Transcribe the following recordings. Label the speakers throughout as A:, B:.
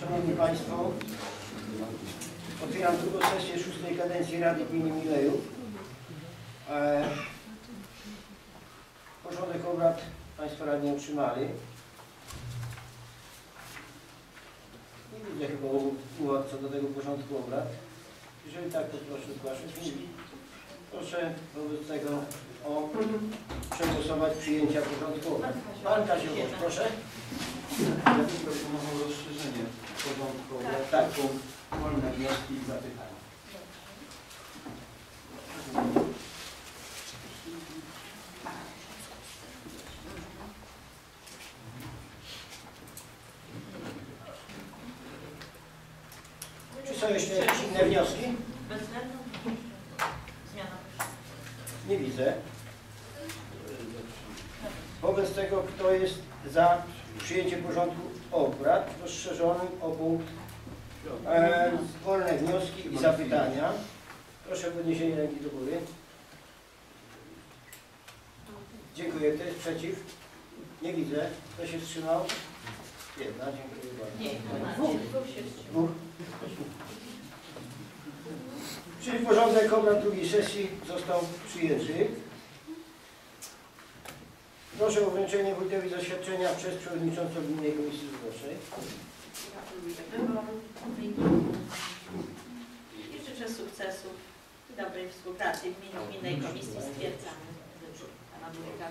A: Szanowni Państwo, otwieram drugą sesję szóstej kadencji Rady Gminy Milejów. E, Porządek obrad Państwo radni otrzymali. Nie widzę chyba uwag co do tego porządku obrad. Jeżeli tak, to proszę zgłaszać. Proszę wobec tego o przegłosować przyjęcia porządku obrad. Pan Kazimierz, proszę.
B: Ja bym proponował rozszerzenie porządku obrad
A: Tak.
B: taką wolne wnioski i zapytania.
A: Czy są jeszcze jakieś inne wnioski? Nie widzę. Wobec tego, kto jest za przyjęciem porządku obrad rozszerzonym o punkt e, wolne wnioski i zapytania. Proszę o podniesienie ręki do góry. Dziękuję. Kto jest przeciw? Nie widzę. Kto się wstrzymał? Jedna. Dziękuję bardzo.
C: Nie. Dwóch.
A: Czyli porządek obrad drugiej sesji został przyjęty. Proszę o wręczenie wójtowi zaświadczenia przez przewodniczącą Gminnej Komisji Wyborczej.
C: I życzę sukcesów i dobrej współpracy w imieniu Gminnej Komisji stwierdzamy. Pana Wójta.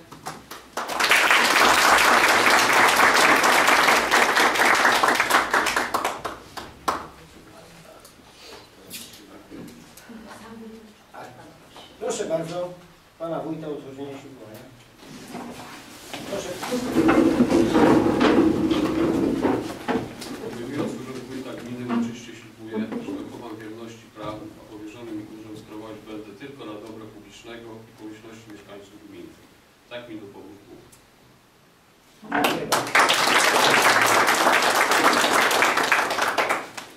A: Proszę bardzo, pana wójta o złożenie ślubowania. Proszę.
D: Obowiązując Urząd Wójta Gminy uroczyście ślubuję, że dochowam wierności prawu, a powierzonym mi urzęd sprawować będę tylko dla dobra publicznego i pomyślności mieszkańców gminy. Tak mi dopomógł Bóg.
A: Dziękuję bardzo.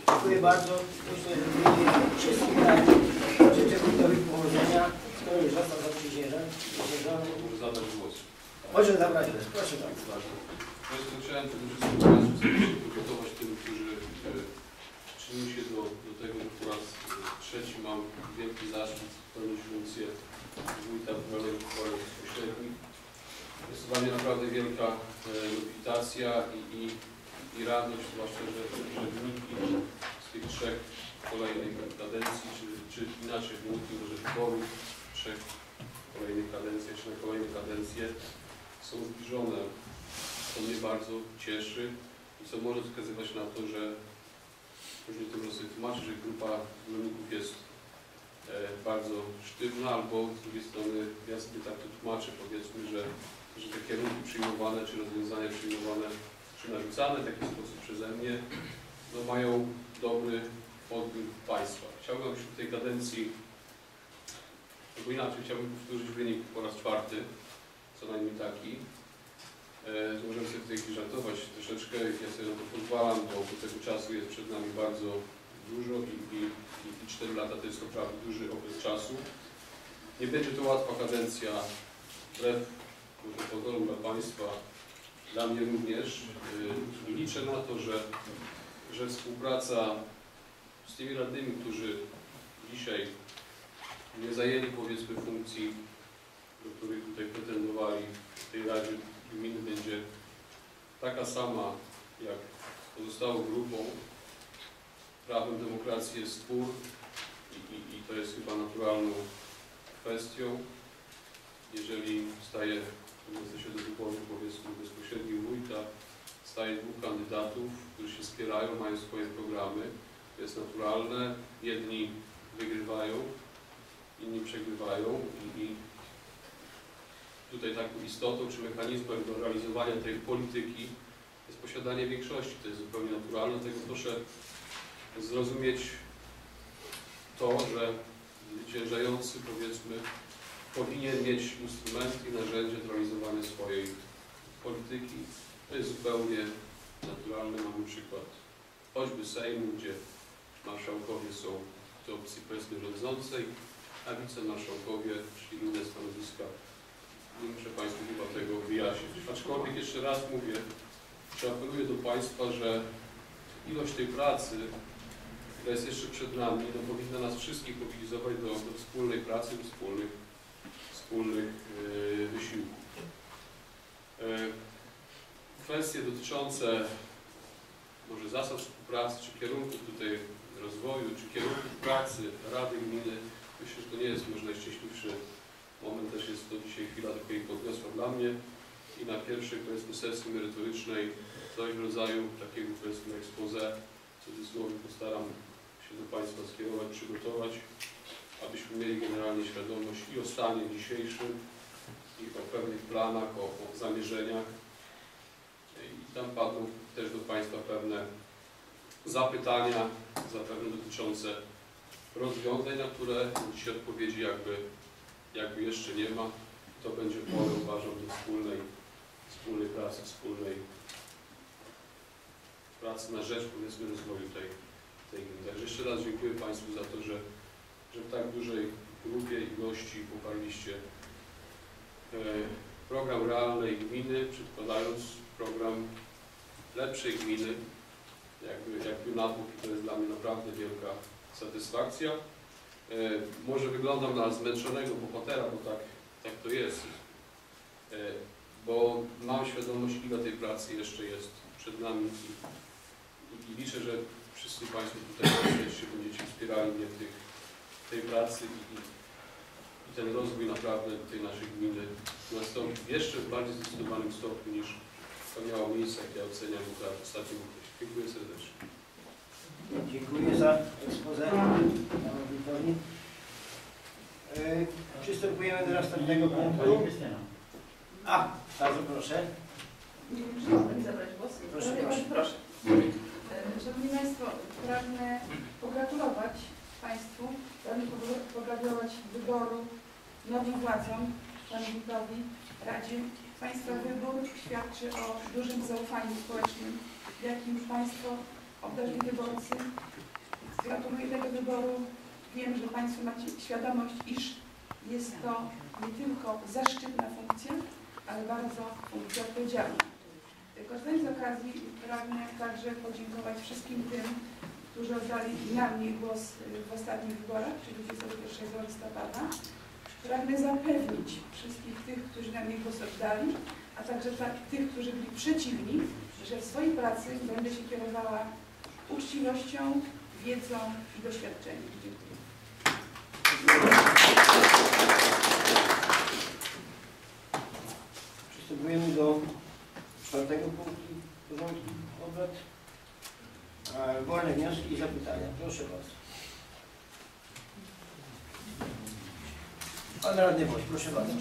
A: Dziękuję bardzo. Myślę, że w imieniu wszystkich radnych życzę wójtowi powodzenia, skoro już zaprzysiężony.
D: Może zadać głos.
A: Może zabrać głos. Proszę bardzo.
D: Państwo chciałem przede wszystkim podziękować tym, którzy e, przyczynili się do, do tego, że po raz e, trzeci mam wielki zaszczyt pełnić funkcję wójta w wyborach bezpośrednich. Jest to dla mnie naprawdę wielka nobilitacja i, i, i radość, zwłaszcza, że, że wyniki z tych trzech kolejnych kadencji, czy, czy inaczej wyniki może wyborów w trzech kolejnych kadencjach, czy na kolejne kadencje są zbliżone to mnie bardzo cieszy i co może wskazywać na to, że później to może sobie tłumaczyć, że grupa rolników jest e, bardzo sztywna, albo z drugiej strony ja sobie tak to tłumaczę, powiedzmy, że, że te kierunki przyjmowane, czy rozwiązania przyjmowane, czy narzucane w jakiś sposób przeze mnie, no mają dobry odbiór państwa. Chciałbym się w tej kadencji, albo inaczej, chciałbym powtórzyć wynik po raz czwarty, co najmniej taki, E, Możemy sobie tutaj żartować troszeczkę, ja sobie na to pozwalam, bo tego czasu jest przed nami bardzo dużo i, i, i 4 lata to jest naprawdę duży okres czasu. Nie będzie to łatwa kadencja, wbrew pozorom dla Państwa, dla mnie również. E, liczę na to, że, że współpraca z tymi radnymi, którzy dzisiaj nie zajęli powiedzmy funkcji, do których tutaj pretendowali w tej Radzie Gminy będzie taka sama jak pozostałą grupą. Prawem demokracji jest spór i, i, i to jest chyba naturalną kwestią. Jeżeli staje, odniosę się do wyboru powiedzmy bezpośrednich wójta, staje dwóch kandydatów, którzy się spierają, mają swoje programy, to jest naturalne. Jedni wygrywają, inni przegrywają i, i tutaj taką istotą czy mechanizmem do realizowania tej polityki jest posiadanie większości. To jest zupełnie naturalne, dlatego proszę zrozumieć to, że zwyciężający powiedzmy powinien mieć instrumenty i narzędzia do realizowania swojej polityki. To jest zupełnie naturalne. Mamy przykład choćby Sejmu, gdzie marszałkowie są z opcji powiedzmy rządzącej, a wicemarszałkowie, czyli inne stanowiska nie muszę Państwu chyba tego wyjaśnić. Aczkolwiek jeszcze raz mówię, czy apeluję do Państwa, że ilość tej pracy, która jest jeszcze przed nami, no powinna nas wszystkich mobilizować do, do wspólnej pracy, do wspólnych, wspólnych yy, wysiłków. Yy, kwestie dotyczące może zasad współpracy, czy kierunków tutaj rozwoju, czy kierunków pracy Rady Gminy, myślę, że to nie jest może najszczęśliwszy moment, też jest to dzisiaj chwila takiej podniosła dla mnie i na pierwszej powiedzmy sesji merytorycznej coś w rodzaju takiego powiedzmy expose, w cudzysłowie postaram się do Państwa skierować, przygotować, abyśmy mieli generalnie świadomość i o stanie dzisiejszym, i o pewnych planach, o, o zamierzeniach. I tam padną też do Państwa pewne zapytania, zapewne dotyczące rozwiązań, na które dzisiaj odpowiedzi jakby, jakby jeszcze nie ma. To będzie pole, uważam, do wspólnej, wspólnej pracy, wspólnej pracy na rzecz, powiedzmy, rozwoju tej, tej. Także jeszcze raz dziękuję Państwu za to, że, że w tak dużej grupie ilości poparliście e, program realnej gminy, przedkładając program lepszej gminy, jakby, jakby na i to jest dla mnie naprawdę wielka satysfakcja. E, może wyglądam na zmęczonego bohatera, bo tak, tak to jest, e, bo mam świadomość, ile tej pracy jeszcze jest przed nami i, i, liczę, że wszyscy Państwo tutaj jesteście, będziecie wspierali mnie w tych, tej pracy i, i ten rozwój naprawdę tej naszej gminy nastąpi w jeszcze bardziej zdecydowanym stopniu niż to miało miejsce, jak ja oceniam w ostatnim okresie. Dziękuję serdecznie.
A: Dziękuję za ekspozę panu wójtowi. E, Przystępujemy do następnego punktu. A, bardzo proszę.
E: Zabrać głos?
A: Proszę,
E: Proszę,
A: proszę.
E: Szanowni Państwo, pragnę pogratulować Państwu, pragnę pogr- pogratulować wyboru nowym władzom, Panu Wójtowi, Radzie. Państwa wybór świadczy o dużym zaufaniu społecznym, jakim Państwo obdarzyli wyborcy. Gratuluję tego wyboru. Wiem, że Państwo macie świadomość, iż jest to nie tylko zaszczytna funkcja, ale bardzo funkcja odpowiedzialna. Korzystając z okazji pragnę także podziękować wszystkim tym, którzy oddali na mnie głos y, w ostatnich wyborach, czyli 21 listopada. Pragnę zapewnić wszystkich tych, którzy na mnie głos oddali, a także ta- tych, którzy byli przeciwni, że w swojej pracy będę się kierowała uczciwością, wiedzą i doświadczeniem. Dziękuję.
A: Przystępujemy do czwartego punktu porządku obrad. E, Wolne wnioski i zapytania. Proszę bardzo. Pan radny proszę bardzo.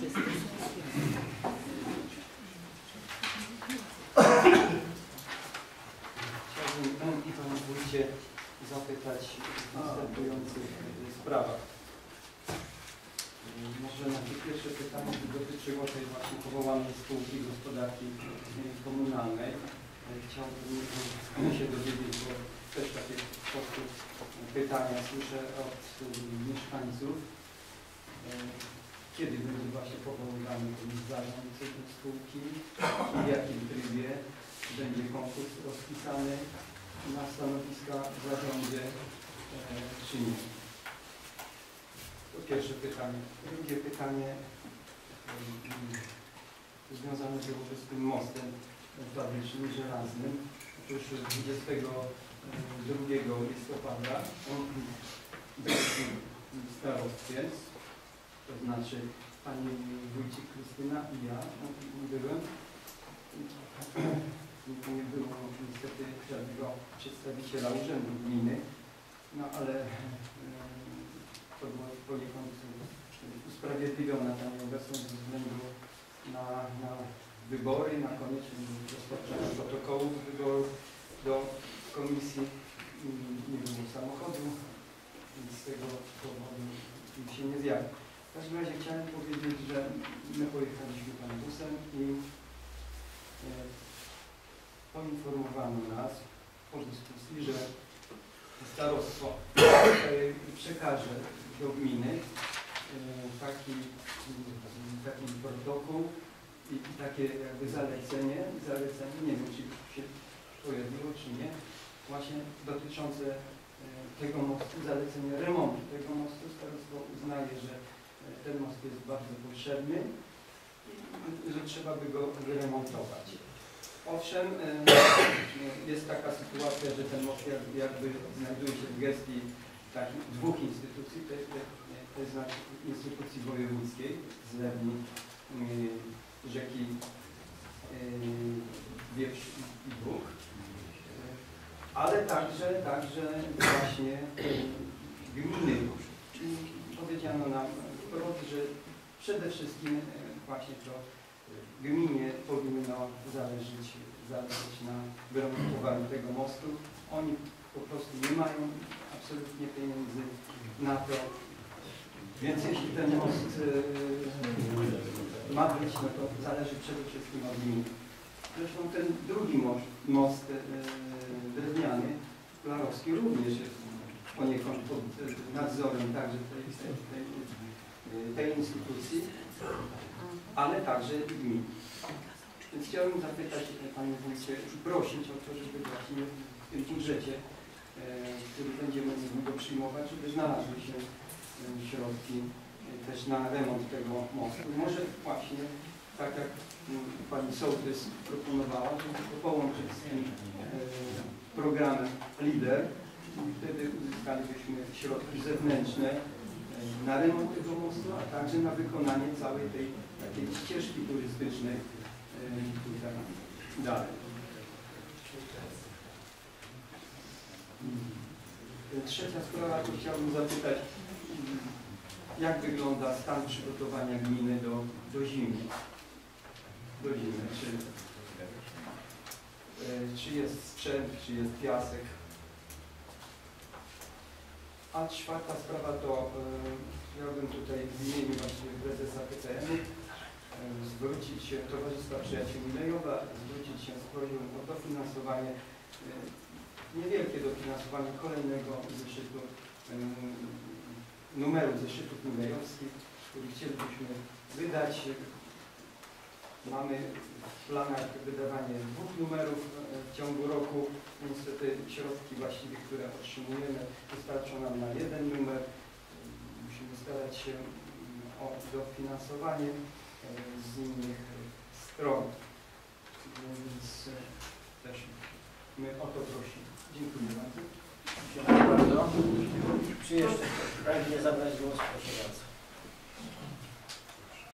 B: Chciałbym i Panu Wójcie zapytać w następujących y, sprawach. Y, Może na to pierwsze pytanie dotyczyło tej właśnie powołanej spółki gospodarki y, komunalnej. Chciałbym się dowiedzieć, bo też takie sposób pytania słyszę od mieszkańców. Kiedy będzie właśnie powoływany ten zarząd spółki i w jakim trybie będzie konkurs rozpisany na stanowiska w zarządzie, e, czy nie. To pierwsze pytanie. Drugie pytanie e, związane było z tym mostem fabrycznym, żelaznym. Otóż 22 listopada był w starostwie, to znaczy pani wójcik Krystyna i ja byłem. Nie było niestety żadnego przedstawiciela urzędu gminy, no ale e, to było poniekąd usprawiedliwiona ta nieobecność ze względu na, na wybory, na konieczność rozpoczęcia protokołów wyborów do komisji. Nie było samochodu, więc z tego powodu się nie zjawił. W każdym razie chciałem powiedzieć, że my pojechaliśmy tam busem i e, poinformowano nas po dyskusji, że starostwo e, przekaże do gminy e, taki, taki protokół i, takie jakby zalecenie, zalecenie, nie wiem czy się właśnie dotyczące e, tego mostu, zalecenia remontu tego mostu. Starostwo uznaje, że ten most jest bardzo potrzebny i że trzeba by go wyremontować. Owszem, e, jest taka sytuacja, że ten most jak- jakby znajduje się w gestii takich dwóch instytucji, to, to, znaczy instytucji wojewódzkiej z Lewni, rzeki Wieprz i Bóg, ale także, także właśnie gminy. Powiedziano nam wprost, że przede wszystkim właśnie to gminie powinno zależeć, zależeć na wyremontowaniu tego mostu. Oni po prostu nie mają absolutnie pieniędzy na to. Więc jeśli ten most y, ma być, no to zależy przede wszystkim od gminy. Zresztą ten drugi most, most y, drewniany, Klarowski, również jest poniekąd pod y, nadzorem także tej, tej, tej, tej instytucji, ale także gmin. Więc chciałbym zapytać Panie Wójcie prosić o to, żeby właśnie w tym budżecie, e, który będziemy niedługo przyjmować, żeby znalazły się e, środki e, też na remont tego mostu. Może właśnie, tak jak mm, Pani Sołtys proponowała, żeby to połączyć z tym programem LIDER i wtedy uzyskalibyśmy środki zewnętrzne na remont tego mostu, a także na wykonanie całej tej takiej ścieżki turystycznej e, dalej. Mm. Trzecia sprawa, to chciałbym zapytać, jak wygląda stan przygotowania gminy do, do zimy? Do zimy. Czy, e, czy jest sprzęt, czy jest piasek? A czwarta sprawa to e, chciałbym tutaj w imieniu właśnie prezesa PTM e, zwrócić się Towarzystwa Przyjaciół Milejowa, zwrócić się z prośbą o dofinansowanie, e, niewielkie dofinansowanie kolejnego zeszytu, e, numeru zeszytów milejowskich, który chcielibyśmy wydać. Mamy w planach wydawanie dwóch numerów e, w ciągu roku. Niestety środki właściwie, które otrzymujemy, wystarczą nam na jeden numer. Musimy starać się o dofinansowanie e, z innych stron. Więc e, też my o to prosimy. Dziękuję bardzo.
A: Dziękuję bardzo. Czy jeszcze ktoś zabrać głos? Proszę bardzo.